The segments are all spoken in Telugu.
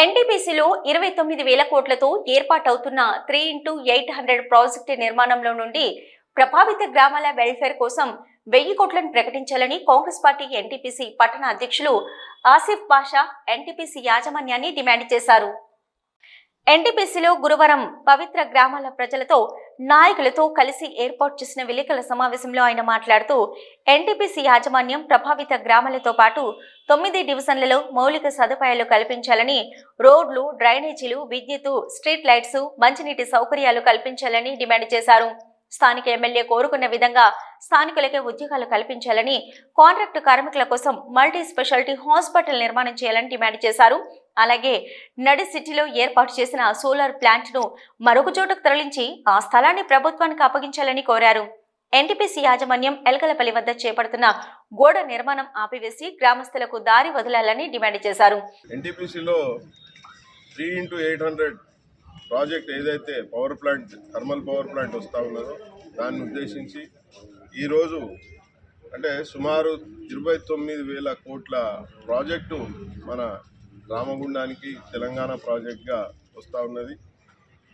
ఎన్టీపీసీలో ఇరవై తొమ్మిది వేల కోట్లతో ఏర్పాటవుతున్న three into eight hundred project నిర్మాణంలో నుండి ప్రభావిత గ్రామాల వెల్ఫేర్ కోసం వెయ్యి కోట్లను ప్రకటించాలని కాంగ్రెస్ పార్టీ ఎన్టీపీసీ పట్టణ అధ్యక్షులు ఆసిఫ్ పాషా ఎన్టీపీసీ యాజమాన్యాన్ని డిమాండ్ చేశారు. ఎన్టీపీసీలో గురువారం పవిత్ర గ్రామాల ప్రజలతో నాయకులతో కలిసి ఏర్పాటు చేసిన విలేకరుల సమావేశంలో ఆయన మాట్లాడుతూ ఎన్టీపీసీ యాజమాన్యం ప్రభావిత గ్రామాలతో పాటు తొమ్మిది డివిజన్లలో మౌలిక సదుపాయాలు కల్పించాలని రోడ్లు డ్రైనేజీలు విద్యుత్ స్ట్రీట్ లైట్స్ మంచినీటి సౌకర్యాలు కల్పించాలని డిమాండ్ చేశారు. స్థానిక ఎమ్మెల్యే కోరుకున్న విధంగా స్థానికులకే ఉద్యోగాలు కల్పించాలని కాంట్రాక్టు కార్మికుల కోసం మల్టీ స్పెషాలిటీ హాస్పిటల్ నిర్మాణం చేయాలని డిమాండ్ చేశారు. అలాగే నడి సిటీలో ఏర్పాటు చేసిన సోలార్ ప్లాంట్ను మరొక చోటకు తరలించి ఆ స్థలాన్ని ప్రభుత్వానికి అప్పగించాలని కోరారు. ఎన్టీపీసీ యాజమాన్యం ఎలకలపల్లి వద్ద చేపడుతున్న గోడ నిర్మాణం ఆపివేసి గ్రామస్తులకు దారి వదలాలని డిమాండ్ చేశారు. ఎన్టీపీసీలో three into eight hundred project ఏదైతే power plant thermal power plant వస్తూ ఉన్నదో దాన్ని ఉద్దేశించి ఈరోజు అంటే సుమారు ఇరవై తొమ్మిది వేల కోట్ల ప్రాజెక్టు మన రామగుండానికి తెలంగాణ ప్రాజెక్ట్గా వస్తూ ఉన్నది.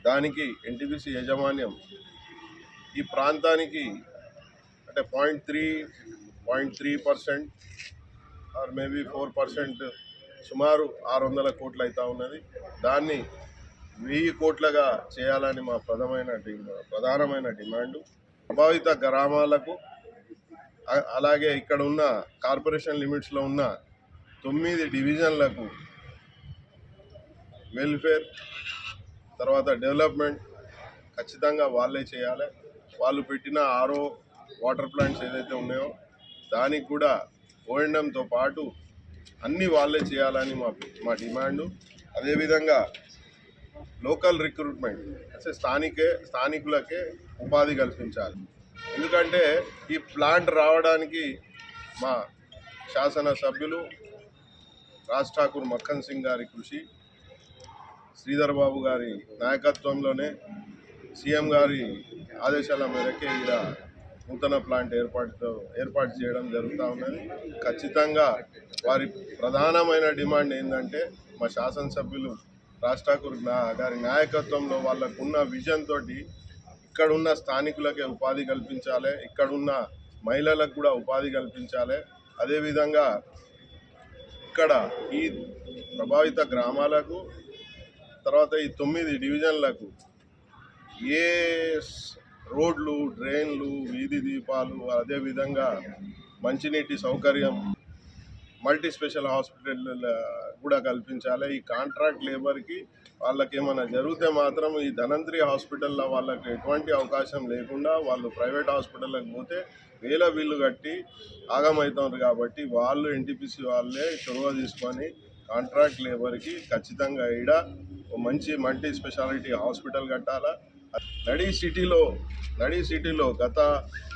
దానికి ఎన్టీపీసీ యాజమాన్యం ఈ ప్రాంతానికి అంటే point three point three percent or maybe four percent సుమారు ఆరు వందల కోట్లు అవుతూ ఉన్నది. దాన్ని వెయ్యి కోట్లుగా చేయాలని మా ప్రధానమైన ప్రధానమైన డిమాండు. ప్రభావిత గ్రామాలకు అలాగే ఇక్కడ ఉన్న కార్పొరేషన్ లిమిట్స్లో ఉన్న తొమ్మిది డివిజన్లకు వెల్ఫేర్ తర్వాత డెవలప్మెంట్ ఖచ్చితంగా వాళ్ళే చేయాలి. వాళ్ళు పెట్టిన ఆరో వాటర్ ప్లాంట్స్ ఏదైతే ఉన్నాయో దానికి కూడా ఓఎండంతో పాటు అన్నీ వాళ్ళే చేయాలని మా మా డిమాండు అదేవిధంగా లోకల్ రిక్రూట్మెంట్ అంటే స్థానికే స్థానికులకే ఉపాధి కల్పించాలి. ఎందుకంటే ఈ ప్లాంట్ రావడానికి మా శాసనసభ్యులు రాజ్ ఠాకూర్ మక్కన్ సింగ్ గారి కృషి శ్రీధర్ బాబు గారి నాయకత్వంలోనే సీఎం గారి ఆదేశాల మేరకే ఇలా నూతన ప్లాంట్ ఏర్పాటుతో ఏర్పాటు చేయడం జరుగుతూ ఉన్నది. ఖచ్చితంగా వారి ప్రధానమైన డిమాండ్ ఏంటంటే మా శాసనసభ్యులు రాజ్ ఠాకూర్ గారి నాయకత్వంలో వాళ్ళకున్న విజన్ తోటి ఇక్కడున్న స్థానికులకే ఉపాధి కల్పించాలి ఇక్కడున్న మహిళలకు కూడా ఉపాధి కల్పించాలి. అదేవిధంగా ఇక్కడ ఈ ప్రభావిత గ్రామాలకు తర్వాత ఈ తొమ్మిది డివిజన్లకు ఏ రోడ్లు డ్రైన్లు వీధి దీపాలు అదేవిధంగా మంచినీటి సౌకర్యం మల్టీ స్పెషల్ హాస్పిటల్ కూడా కల్పించాలి. ఈ కాంట్రాక్ట్ లేబర్కి వాళ్ళకి ఏమైనా జరిగితే మాత్రం ఈ ధనంత్రి హాస్పిటల్లో వాళ్ళకి ఎటువంటి అవకాశం లేకుండా వాళ్ళు ప్రైవేట్ హాస్పిటల్కి పోతే వేల బిల్లు కట్టి ఆగమవుతున్నారు కాబట్టి వాళ్ళు ఎన్టీపీసీ వాళ్ళే చొరవ తీసుకొని కాంట్రాక్ట్ లేబర్కి ఖచ్చితంగా ఈడ ఓ మంచి మల్టీ స్పెషాలిటీ హాస్పిటల్ కట్టాలా. నడి సిటీలో నడి సిటీలో గత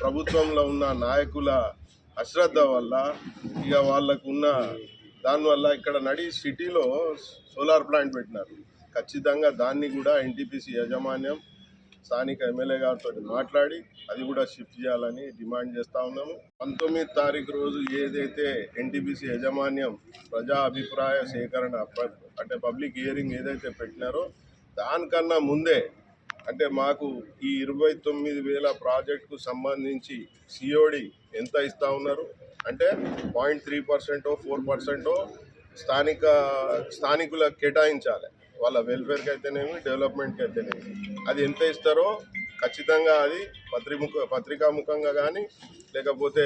ప్రభుత్వంలో ఉన్న నాయకుల అశ్రద్ధ వల్ల ఇక వాళ్ళకు ఉన్న దానివల్ల ఇక్కడ నడి సిటీలో సోలార్ ప్లాంట్ పెట్టినారు. ఖచ్చితంగా దాన్ని కూడా ఎన్టీపీసీ యాజమాన్యం స్థానిక ఎమ్మెల్యే గారితో మాట్లాడి అది కూడా షిఫ్ట్ చేయాలని డిమాండ్ చేస్తా ఉన్నాము. పంతొమ్మిది తారీఖు రోజు ఏదైతే ఎన్టీపీసీ యాజమాన్యం ప్రజా అభిప్రాయ సేకరణ అంటే పబ్లిక్ హియరింగ్ ఏదైతే పెట్టినారో దానికన్నా ముందే అంటే మాకు ఈ ఇరవై తొమ్మిది వేల ప్రాజెక్టుకు సంబంధించి సిఓడి ఎంత ఇస్తా ఉన్నారు? అంటే పాయింట్ త్రీ పర్సెంటో ఫోర్ పర్సెంటో స్థానిక స్థానికులకు కేటాయించాలి. వాళ్ళ వెల్ఫేర్కి అయితేనేమి డెవలప్మెంట్కి అయితేనేమి. అది ఎంత ఇస్తారో ఖచ్చితంగా అది పత్రిముఖ పత్రికాముఖంగా కానీ లేకపోతే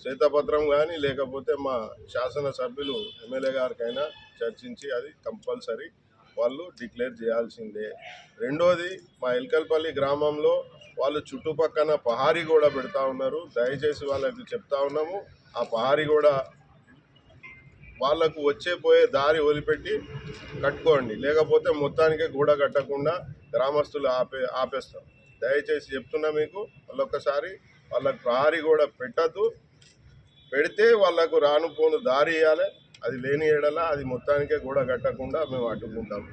శ్వేతపత్రం కానీ లేకపోతే మా శాసనసభ్యులు ఎమ్మెల్యే గారికైనా చర్చించి అది కంపల్సరీ వాళ్ళు డిక్లేర్ చేయాల్సిందే. రెండోది మా ఎల్కల్పల్లి గ్రామంలో వాళ్ళు చుట్టుపక్కన పహారీ కూడా పెడతా ఉన్నారు. దయచేసి వాళ్ళకి చెప్తా ఉన్నాము ఆ పహారీ కూడా వాళ్ళకు వచ్చే పోయే దారి వదిలిపెట్టి కట్టుకోండి. లేకపోతే మొత్తానికే గూడ కట్టకుండా గ్రామస్తులు ఆపే ఆపేస్తాం దయచేసి చెప్తున్నా మీకు మళ్ళొక్కసారి వాళ్ళకు ప్రహారీ కూడా పెట్టద్దు. పెడితే వాళ్ళకు రాను పోను దారి ఇవ్వాలి అది లేని ఏడల అది మొత్తానికే గూడ కట్టకుండా మేము అడ్డుకుంటాము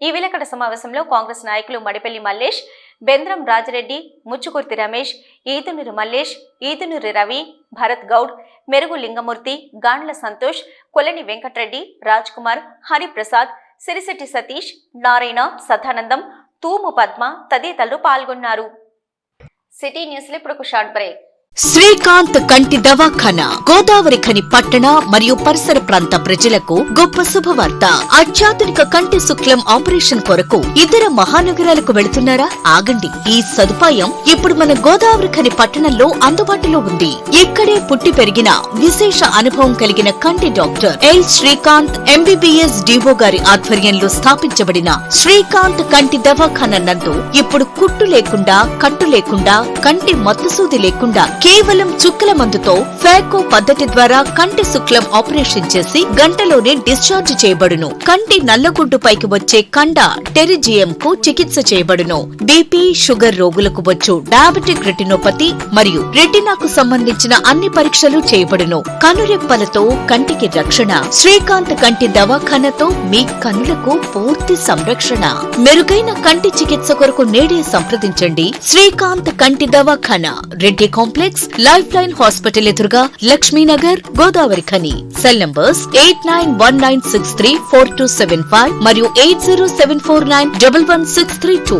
ఈ విలేకరుల సమావేశంలో కాంగ్రెస్ నాయకులు మడిపల్లి మల్లేష్ బెంద్రం రాజరెడ్డి ముచ్చుకుర్తి రమేష్ ఈదునూరు మల్లేష్ ఈతునూరి రవి భరత్ గౌడ్ మెరుగు లింగమూర్తి గాండ్ల సంతోష్ కొలని వెంకట్రెడ్డి రాజ్ కుమార్ హరిప్రసాద్ సిరిశెట్టి సతీష్ నారాయణ సదానందం తూము పద్మ తదితరులు పాల్గొన్నారు. సిటీ న్యూస్లో ఇప్పుడు ఒక షార్ట్ బ్రేక్. శ్రీకాంత్ కంటి దవాఖానా గోదావరి ఖని పట్టణ మరియు పరిసర ప్రాంత ప్రజలకు గొప్ప శుభవార్త. అత్యాధునిక కంటి శుక్లం ఆపరేషన్ కొరకు ఇతర మహానగరాలకు వెళుతున్నారా? ఆగండి. ఈ సదుపాయం ఇప్పుడు మన గోదావరి ఖని పట్టణంలో అందుబాటులో ఉంది. ఇక్కడే పుట్టి పెరిగిన విశేష అనుభవం కలిగిన కంటి doctor L. Srikanth MBBS DO గారి ఆధ్వర్యంలో స్థాపించబడిన శ్రీకాంత్ కంటి దవాఖానా నందు ఇప్పుడు కుట్టు లేకుండా కట్టు లేకుండా కంటి మత్తుసూది లేకుండా కేవలం చుక్కల మందుతో ఫ్యాకో పద్ధతి ద్వారా కంటి శుక్లం ఆపరేషన్ చేసి గంటలోనే డిశ్చార్జ్ చేయబడును. కంటి నల్లగుడ్డుపైకి వచ్చే కండ టెరిజియం కు చికిత్స చేయబడును. బీపీ షుగర్ రోగులకు వచ్చు డయాబెటిక్ రెటినోపతి మరియు రెటినాకు సంబంధించిన అన్ని పరీక్షలు చేయబడును. కనురెప్పలతో కంటికి రక్షణ. శ్రీకాంత్ కంటి దవాఖానతో మీ కనులకు పూర్తి సంరక్షణ. మెరుగైన కంటి చికిత్స కొరకు నేడే సంప్రదించండి. శ్రీకాంత్ కంటి దవాఖాన. Reddy complex life line hospital ఎదురుగా Lakshminagar Godavari Khani. Cell numbers eight nine one nine six three four two seven five మరియు eight zero seven four nine double one six three two